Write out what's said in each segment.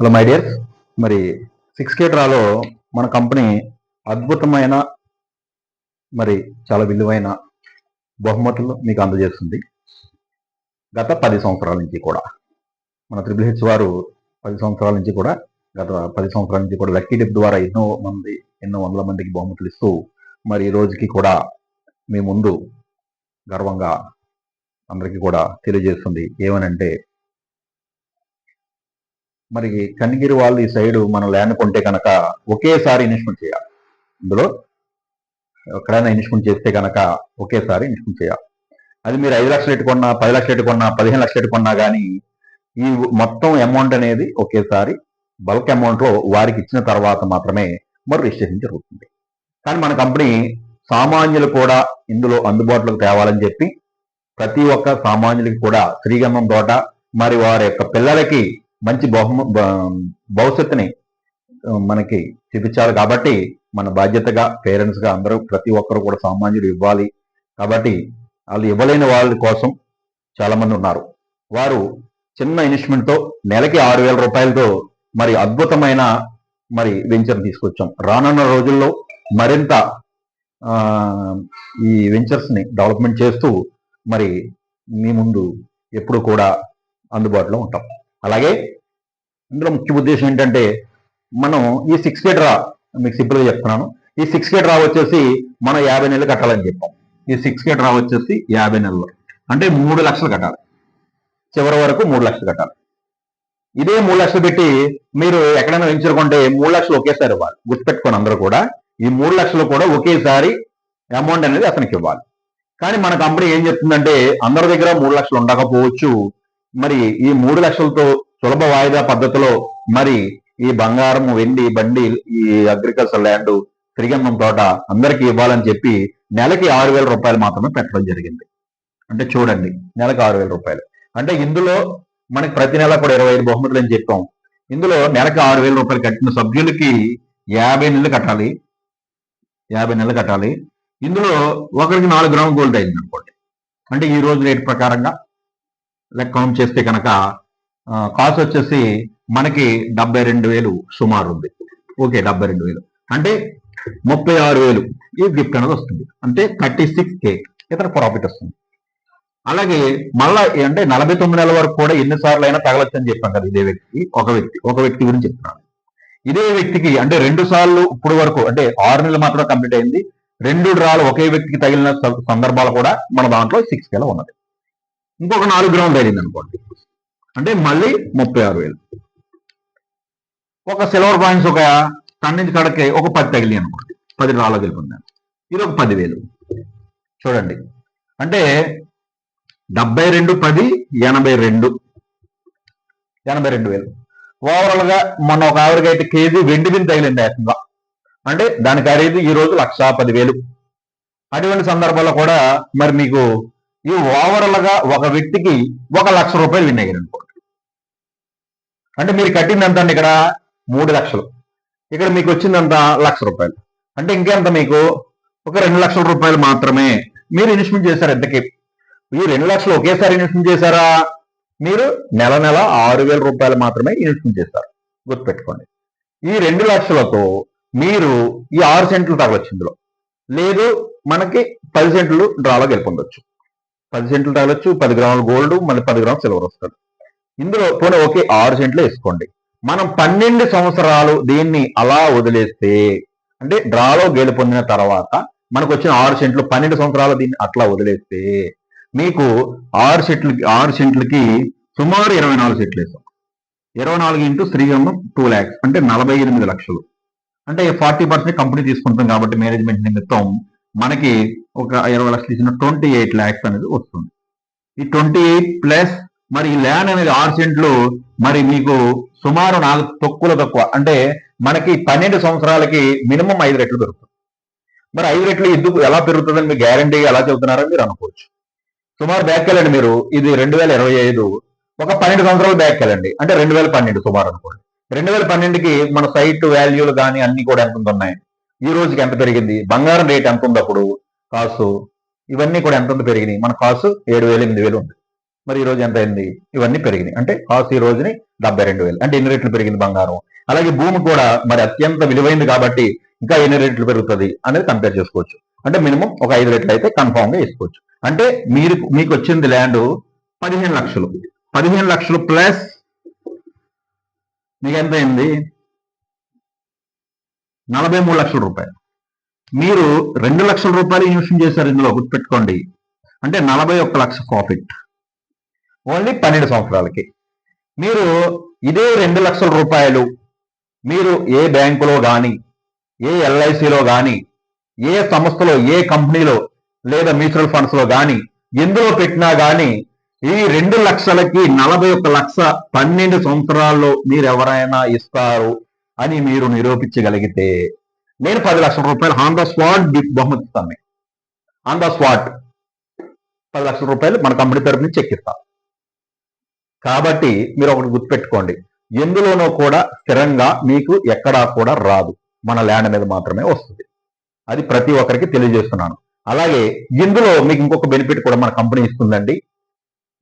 Hello my dear. మరి six K డ్రాలో మన కంపెనీ అద్భుతమైన మరి చాలా విలువైన బహుమతులు మీకు అందజేస్తుంది. గత పది సంవత్సరాల నుంచి కూడా. మన త్రిబుల్ హెచ్ వారు పది సంవత్సరాల నుంచి కూడా గత పది సంవత్సరాల నుంచి కూడా లక్కీ డిప్ ద్వారా ఎన్నో మంది ఎన్నో వందల మందికి బహుమతులు ఇస్తూ మరి ఈ రోజుకి కూడా మీ ముందు గర్వంగా అందరికీ కూడా తెలియజేస్తుంది. ఏమనంటే మరి కనిగిరి వాళ్ళు ఈ సైడ్ మనం ల్యాండ్ కొంటే కనుక ఒకేసారి ఇన్వెస్ట్మెంట్ చేయాలి. ఇందులో ఎక్కడైనా ఇన్వెస్ట్మెంట్ చేస్తే కనుక ఒకేసారి ఇన్వెస్ట్మెంట్ చేయాలి. అది మీరు ఐదు లక్షలు ఎట్టుకున్నా పది లక్షలు ఎట్టుకున్నా పదిహేను లక్షలు ఎట్టుకున్నా కానీ ఈ మొత్తం అమౌంట్ అనేది ఒకేసారి బల్క్ అమౌంట్లో వారికి ఇచ్చిన తర్వాత మాత్రమే మరి రిజిస్ట్రేషన్ జరుగుతుంది. కానీ మన కంపెనీ సామాన్యులు కూడా ఇందులో అందుబాటులోకి తేవాలని చెప్పి ప్రతి ఒక్క సామాన్యులకి కూడా శ్రీగంధం తోట మరి వారి యొక్క పిల్లలకి మంచి బహుమ బ- భవిష్యత్తుని మనకి చూపించాలి కాబట్టి మన బాధ్యతగా పేరెంట్స్గా అందరూ ప్రతి ఒక్కరు కూడా సామాన్యుడు ఇవ్వాలి. కాబట్టి వాళ్ళు ఇవ్వలేని వాళ్ళ కోసం చాలామంది ఉన్నారు. వారు చిన్న ఇన్వెస్ట్మెంట్తో నెలకి ఆరు వేల రూపాయలతో మరి అద్భుతమైన మరి వెంచర్ తీసుకొచ్చాం. రానున్న రోజుల్లో మరింత ఈ వెంచర్స్ని డెవలప్మెంట్ చేస్తూ మరి మీ ముందు ఎప్పుడు కూడా అందుబాటులో ఉంటాం. అలాగే ఇందులో ముఖ్య ఉద్దేశం ఏంటంటే మనం ఈ సిక్స్ కే రా మీకు సింపుల్గా చెప్తున్నాను. ఈ సిక్స్ గేట్ రా వచ్చేసి మనం యాభై నెలలు కట్టాలని చెప్పాం. ఈ సిక్స్ గేట్ రా వచ్చేసి యాభై నెలలు. అంటే మూడు లక్షలు కట్టాలి. చివరి వరకు మూడు లక్షలు కట్టాలి. ఇదే మూడు లక్షలు పెట్టి మీరు ఎక్కడైనా వెంచుకుంటే మూడు లక్షలు ఒకేసారి ఇవ్వాలి. గుర్తుపెట్టుకొని అందరూ కూడా. ఈ మూడు లక్షలు కూడా ఒకేసారి అమౌంట్ అనేది అతనికి ఇవ్వాలి. కానీ మన కంపెనీ ఏం చెప్తుందంటే అందరి దగ్గర మూడు లక్షలు ఉండకపోవచ్చు. మరి ఈ మూడు లక్షలతో సులభ వాయిదా పద్ధతిలో మరి ఈ బంగారం వెండి బండి ఈ అగ్రికల్చర్ ల్యాండ్ శ్రీగంధం తోట అందరికీ ఇవ్వాలని చెప్పి నెలకి ఆరు వేల రూపాయలు మాత్రమే పెట్టడం జరిగింది. అంటే చూడండి నెలకి ఆరు వేల రూపాయలు. అంటే ఇందులో మనకి ప్రతి నెల కూడా ఇరవై ఐదు బహుమతులు అని చెప్పాం. ఇందులో నెలకి ఆరు వేల రూపాయలు కట్టిన సభ్యులకి యాభై నెలలు కట్టాలి. యాభై నెలలు కట్టాలి. ఇందులో ఒకరికి నాలుగు గ్రాములు గోల్డ్ అయింది అనుకోండి అంటే ఈ రోజు రేట్ ప్రకారంగా కౌంట్ చేస్తే కనుక కాస్ట్ వచ్చేసి మనకి డెబ్బై రెండు వేలు సుమారు ఉంది. ఓకే డెబ్బై రెండు వేలు. అంటే ముప్పై ఆరు వేలు. ఈ గిఫ్ట్ అనేది వస్తుంది. అంటే థర్టీ సిక్స్ కే ఇతర ప్రాఫిట్ వస్తుంది. అలాగే మళ్ళా అంటే నలభై తొమ్మిది నెలల వరకు కూడా ఎన్నిసార్లు అయినా తగలొచ్చు అని చెప్పాను కదా ఇదే వ్యక్తి ఒక వ్యక్తి ఒక వ్యక్తి గురించి చెప్తున్నాను. ఇదే వ్యక్తికి అంటే రెండు సార్లు ఇప్పుడు వరకు అంటే ఆరు నెలలు మాత్రమే కంప్లీట్ అయింది. రెండు డ్రాలు ఒకే వ్యక్తికి తగిలిన సందర్భాలు కూడా మన దాంట్లో సిక్స్ కేలో ఉన్నది. ఇంకొక నాలుగు గ్రాములు తగిలింది అనుకోండి అంటే మళ్ళీ ముప్పై ఆరు వేలు. ఒక సిల్వర్ పాయింట్స్ ఒక టన్నించి కడకే ఒక పది తగిలి అనుకోండి. పది రాళ్ళ గెలుపొందాను ఇది ఒక పదివేలు చూడండి. అంటే డెబ్బై రెండు పది ఎనభై రెండు. ఎనభై రెండు వేలు. ఓవరాల్గా మొన్న ఒక ఆవిడకి అయితే కేజీ వెండి బిన్ తగిలింది ఏకంగా అంటే దాని ఖరీదు ఈ రోజు లక్ష పదివేలు అటువంటి సందర్భాల్లో కూడా మరి మీకు ఈ ఓవరాల్గా ఒక వ్యక్తికి ఒక లక్ష రూపాయలు విన్ అయ్యారు అనుకోండి. అంటే మీరు కట్టింది ఎంత అండి ఇక్కడ? మూడు లక్షలు. ఇక్కడ మీకు వచ్చిందంత లక్ష రూపాయలు. అంటే ఇంకెంత మీకు? ఒక రెండు లక్షల రూపాయలు మాత్రమే మీరు ఇన్వెస్ట్మెంట్ చేశారు ఎంతకి ఈ రెండు లక్షలు ఒకేసారి ఇన్వెస్ట్మెంట్ చేశారా? మీరు నెల నెల ఆరు వేల రూపాయలు మాత్రమే ఇన్వెస్ట్మెంట్ చేస్తారు గుర్తుపెట్టుకోండి. ఈ రెండు లక్షలతో మీరు ఈ ఆరు సెంట్లు తగలొచ్చు ఇందులో. లేదు మనకి పది సెంట్లు డ్రాలో గెలుపొందొచ్చు. పది సెంట్లు తగలొచ్చు పది గ్రాముల గోల్డ్ మళ్ళీ పది గ్రాములు సిల్వర్ వస్తుంది. ఇందులో పోనీ ఓకే ఆరు సెంట్లు వేసుకోండి. మనం పన్నెండు సంవత్సరాలు దీన్ని అలా వదిలేస్తే అంటే డ్రాలో గేలు పొందిన తర్వాత మనకు వచ్చిన ఆరు సెంట్లు పన్నెండు సంవత్సరాలు దీన్ని అట్లా వదిలేస్తే మీకు ఆరు సెంట్లకి ఆరు సెంట్లకి సుమారు ఇరవై నాలుగు సెట్లు వేస్తాం. ఇరవై నాలుగు ఇంటూ శ్రీగంధం టూ ల్యాక్స్ అంటే నలభై ఎనిమిది లక్షలు. అంటే ఫార్టీ పర్సెంట్ కంపెనీ తీసుకుంటాం కాబట్టి మేనేజ్మెంట్ నిమిత్తం మనకి ఒక ఇరవై లక్షలు ఇచ్చిన ట్వంటీ ఎయిట్ ల్యాక్స్ అనేది వస్తుంది. ఈ ట్వంటీ ఎయిట్ ప్లస్ మరి ఈ ల్యాండ్ అనేది ఆరు సెంట్లు మరి మీకు సుమారు నాలుగు తొక్కులు తక్కువ. అంటే మనకి పన్నెండు సంవత్సరాలకి మినిమం ఐదు రెట్లు పెరుగుతుంది మరి ఐదు రెట్లు ఎందుకు ఎలా పెరుగుతుందని మీకు గ్యారంటీ ఎలా చెబుతున్నారని మీరు అనుకోవచ్చు. సుమారు బ్యాక్ వెళ్ళండి మీరు. ఇది రెండు వేల ఇరవై ఐదు. ఒక పన్నెండు సంవత్సరాలు బ్యాక్ వెళ్ళండి. అంటే రెండు వేల పన్నెండు సుమారు అనుకోండి. రెండు వేల పన్నెండుకి మన సైట్ వాల్యూలు కానీ అన్ని కూడా ఎంత ఉన్నాయి ఈ రోజుకి ఎంత పెరిగింది? బంగారం రేట్ ఎంత ఉంది అప్పుడు? కాసు. ఇవన్నీ కూడా ఎంత ఉంది? పెరిగినాయి. మన కాసు ఏడు వేలు ఎనిమిది వేలు ఉంది. మరి ఈ రోజు ఎంత అయింది? ఇవన్నీ పెరిగినాయి. అంటే కాసు ఈ రోజుని డెబ్బై రెండు వేలు. అంటే ఎన్ని రేట్లు పెరిగింది బంగారం? అలాగే భూమి కూడా మరి అత్యంత విలువైంది కాబట్టి ఇంకా ఎన్ని రేట్లు పెరుగుతుంది అనేది కంపేర్ చేసుకోవచ్చు. అంటే మినిమం ఒక ఐదు రెట్లు అయితే కన్ఫామ్గా వేసుకోవచ్చు. అంటే మీరు మీకు వచ్చింది ల్యాండ్ పదిహేను లక్షలు. పదిహేను లక్షలు ప్లస్ మీకు ఎంత అయింది? నలభై మూడు లక్షల రూపాయలు. మీరు రెండు లక్షల రూపాయలు ఇన్వెస్ట్ చేశారు ఇందులో గుర్తుపెట్టుకోండి. అంటే నలభై ఒక్క లక్ష ప్రాఫిట్ ఓన్లీ పన్నెండు సంవత్సరాలకి. మీరు ఇదే రెండు లక్షల రూపాయలు మీరు ఏ బ్యాంకులో కానీ ఏ ఎల్ఐసిలో కానీ ఏ సంస్థలో ఏ కంపెనీలో లేదా మ్యూచువల్ ఫండ్స్లో కానీ ఎందులో పెట్టినా కానీ ఈ రెండు లక్షలకి నలభై ఒక్క లక్ష పన్నెండు సంవత్సరాల్లో మీరు ఎవరైనా ఇస్తారు. అని మీరు నిరూపించగలిగితే నేను పది లక్షల రూపాయలు ఆన్ ద స్పాట్ బహుమతి ఇస్తాను. మీకు ఆన్ ద స్పాట్ పది లక్షల రూపాయలు మన కంపెనీ తరపు నుంచి చెక్ కాబట్టి మీరు ఒకటి గుర్తుపెట్టుకోండి. ఎందులోనూ కూడా స్థిరంగా మీకు ఎక్కడా కూడా రాదు. మన ల్యాండ్ మీద మాత్రమే వస్తుంది. అది ప్రతి ఒక్కరికి తెలియజేస్తున్నాను. అలాగే ఇందులో మీకు ఇంకొక బెనిఫిట్ కూడా మన కంపెనీ ఇస్తుందండి.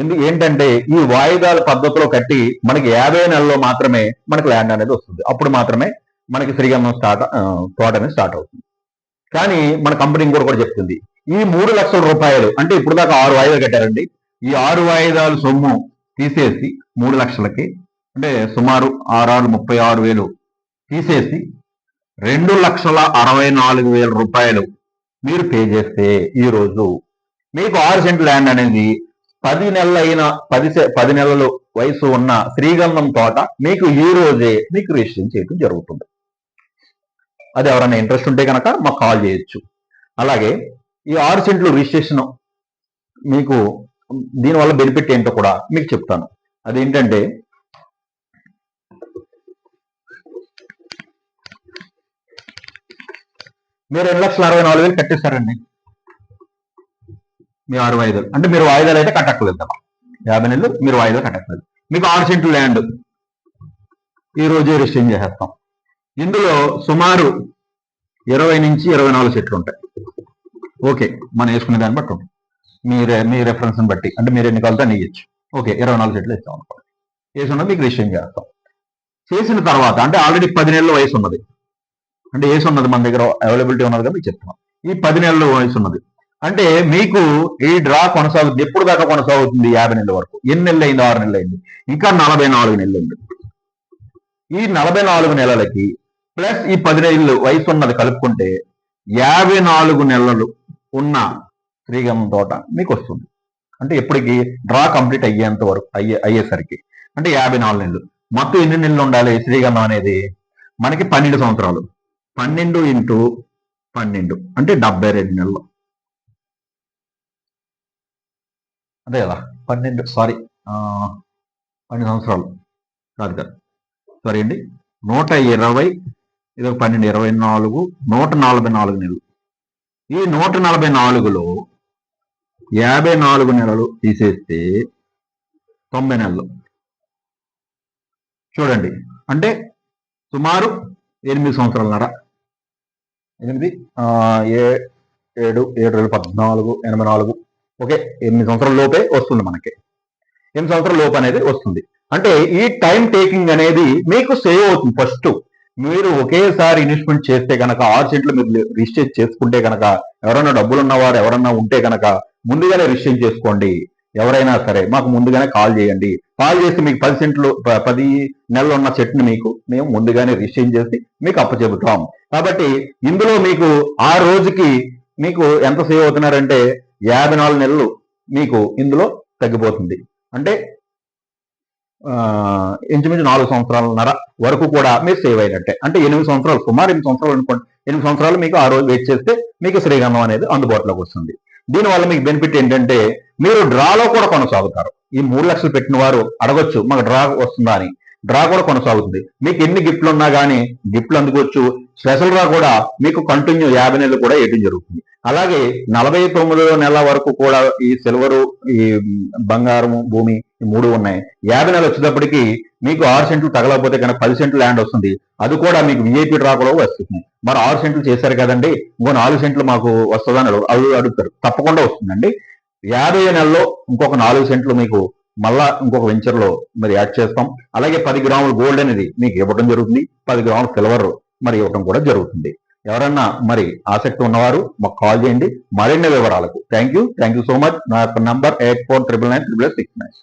ఎందు ఏంటంటే ఈ వాయిదాల పద్ధతిలో కట్టి మనకి యాభై నెలల్లో మాత్రమే మనకి ల్యాండ్ అనేది వస్తుంది. అప్పుడు మాత్రమే మనకి శ్రీగంధం స్టార్ట్ తోట అనేది స్టార్ట్ అవుతుంది. కానీ మన కంపెనీ ఇంకోటి కూడా చెప్తుంది. ఈ మూడు లక్షల రూపాయలు అంటే ఇప్పుడు దాకా ఆరు వాయిదాలు కట్టారండి. ఈ ఆరు వాయిదాలు సొమ్ము తీసేసి మూడు లక్షలకి అంటే సుమారు ఆరు ముప్పై ఆరు వేలు తీసేసి రెండు లక్షల అరవై నాలుగు వేల రూపాయలు మీరు పే చేస్తే ఈ రోజు మీకు ఆరు సెంట్ ల్యాండ్ అనేది పది నెలలైన పది పది నెలలు వయసు ఉన్న శ్రీగంధం తోట మీకు ఈ రోజే మీకు రిజిస్ట్రేషన్ చేయడం జరుగుతుంది. అది ఎవరైనా ఇంట్రెస్ట్ ఉంటే కనుక మాకు కాల్ చేయొచ్చు. అలాగే ఈ ఆరు సెంట్లు రిజిస్ట్రేషన్ మీకు దీనివల్ల బెనిఫిట్ ఏంటో కూడా మీకు చెప్తాను. అదేంటంటే మీరు రెండు లక్షల అరవై నాలుగు వేలు కట్టేశారండి. మీ ఆరు వాయిదాలు. అంటే మీరు వాయిదాలు అయితే కట్టక్కలేదు యాభై నెలలు మీరు వాయిదాలు కట్టక్కలేదు మీకు ఆరు సెంట్లు ల్యాండ్. ఈ రోజే రిజిస్ట్రేషన్ చేసేస్తాం. ఇందులో సుమారు ఇరవై నుంచి ఇరవై నాలుగు సెట్లు ఉంటాయి. ఓకే మనం వేసుకునే దాన్ని బట్టి ఉంటుంది. మీరే మీ రెఫరెన్స్ బట్టి. అంటే మీరు ఎన్ని కావాలితే అన్ని ఇవ్వచ్చు. ఓకే ఇరవై నాలుగు సెట్లు ఇస్తాం అనుకోండి. వేసుకున్న మీకు రిజిస్ట్రేషన్ చేస్తాం. చేసిన తర్వాత అంటే ఆల్రెడీ పది నెలల వయసు ఉన్నది. అంటే ఏసు ఉన్నది మన దగ్గర అవైలబిలిటీ ఉన్నది కాబట్టి చెప్తున్నాం. ఈ పది నెలల వయసు ఉన్నది. అంటే మీకు ఈ డ్రా కొనసాగుతుంది ఎప్పుడు దాకా కొనసాగుతుంది? యాభై నెలల వరకు. ఎన్ని నెలలు అయింది? ఆరు నెలలు అయింది. ఇంకా నలభై నాలుగు నెలలు ఉంది. ఈ నలభై నాలుగు నెలలకి ప్లస్ ఈ పది వయసు ఉన్నది కలుపుకుంటే యాభై నాలుగు నెలలు ఉన్న శ్రీగంధం తోట మీకు వస్తుంది. అంటే ఎప్పటికి డ్రా కంప్లీట్ అయ్యేంత వరకు అయ్యే అయ్యేసరికి. అంటే యాభై నాలుగు నెలలు. మొత్తం ఎన్ని నెలలు ఉండాలి? శ్రీగంధం అనేది మనకి పన్నెండు సంవత్సరాలు. పన్నెండు ఇంటూ పన్నెండు. అంటే డెబ్బై రెండు నెలలు. అదే కదా పన్నెండు సారీ పన్నెండు సంవత్సరాలు. కాదు కాదు. సారీ అండి. నూట ఇరవై ఇది ఒక పన్నెండు ఇరవై నాలుగు నూట నలభై నాలుగు నెలలు. ఈ నూట నలభై నాలుగులో యాభై నాలుగు నెలలు తీసేస్తే తొంభై నెలలు. చూడండి. అంటే సుమారు ఎనిమిది సంవత్సరాలన్నర. ఎనిమిది ఏ ఏడు ఏడు వేల పద్నాలుగు ఎనభై నాలుగు ఓకే ఎనిమిది సంవత్సరాల లోపే వస్తుంది మనకి. ఎనిమిది సంవత్సరాల లోపు అనేది వస్తుంది. అంటే ఈ టైం టేకింగ్ అనేది మీకు సేవ్ అవుతుంది ఫస్ట్ మీరు ఒకేసారి ఇన్వెస్ట్మెంట్ చేస్తే కనుక ఆరు సెంట్లు మీరు రిజిస్టర్ చేసుకుంటే కనుక ఎవరైనా డబ్బులు ఉన్నవారు ఎవరన్నా ఉంటే కనుక ముందుగానే రిజిస్టర్ చేసుకోండి. ఎవరైనా సరే మాకు ముందుగానే కాల్ చేయండి. కాల్ చేసి మీకు పది సెంట్లు ప- పది నెలలు ఉన్న చెట్టుని మీకు మేము ముందుగానే రిజిస్టర్ చేసి మీకు అప్పచెబుతాం. కాబట్టి ఇందులో మీకు ఆ రోజుకి మీకు ఎంత సేవ్ అవుతున్నారంటే యాభై నాలుగు నెలలు మీకు ఇందులో తగ్గిపోతుంది. అంటే ఇంచుమించు నాలుగు సంవత్సరాలన్నర వరకు కూడా మీరు సేవ్ అయినట్టే. అంటే ఎనిమిది సంవత్సరాలు సుమారు ఎనిమిది సంవత్సరాలు అనుకోండి. ఎనిమిది సంవత్సరాలు మీకు ఆ రోజు వెయిట్ చేస్తే మీకు శ్రీగంధం అనేది అందుబాటులోకి వస్తుంది. దీనివల్ల మీకు బెనిఫిట్ ఏంటంటే మీరు డ్రాలో కూడా కొనసాగుతారు. ఈ మూడు లక్షలు పెట్టిన వారు అడగొచ్చు మాకు డ్రా వస్తుందా అని. డ్రా కూడా కొనసాగుతుంది. మీకు ఎన్ని గిఫ్ట్లు ఉన్నా కానీ గిఫ్ట్లు అందుకోవచ్చు. స్పెషల్ డ్రా కూడా మీకు కంటిన్యూ యాభై నెలలు కూడా వేయడం జరుగుతుంది. అలాగే నలభై తొమ్మిదో నెల వరకు కూడా ఈ సిల్వరు ఈ బంగారము భూమి ఈ మూడు ఉన్నాయి. యాభై నెలలు వచ్చేటప్పటికి మీకు ఆరు సెంట్లు తగలకపోతే కనుక పది సెంట్లు ల్యాండ్ వస్తుంది. అది కూడా మీకు విఐపీ డ్రా కూడా వస్తుంది. మరి ఆరు సెంట్లు చేశారు కదండి ఇంకో నాలుగు సెంట్లు మాకు వస్తుందని అడుగు- అడుగుతారు. తప్పకుండా వస్తుందండి. యాభై నెలలో ఇంకొక నాలుగు సెంట్లు మీకు మళ్ళా ఇంకొక వెంచర్లో మరి యాడ్ చేస్తాం. అలాగే పది గ్రాముల గోల్డ్ అనేది మీకు ఇవ్వడం జరుగుతుంది. పది గ్రాముల సిల్వర్ మరి ఇవ్వడం కూడా జరుగుతుంది. ఎవరన్నా మరి ఆసక్తి ఉన్నవారు మాకు కాల్ చేయండి. మరిన్ని వివరాలకు. Thank you thank you so much నా యొక్క number eight four triple nine triple six nine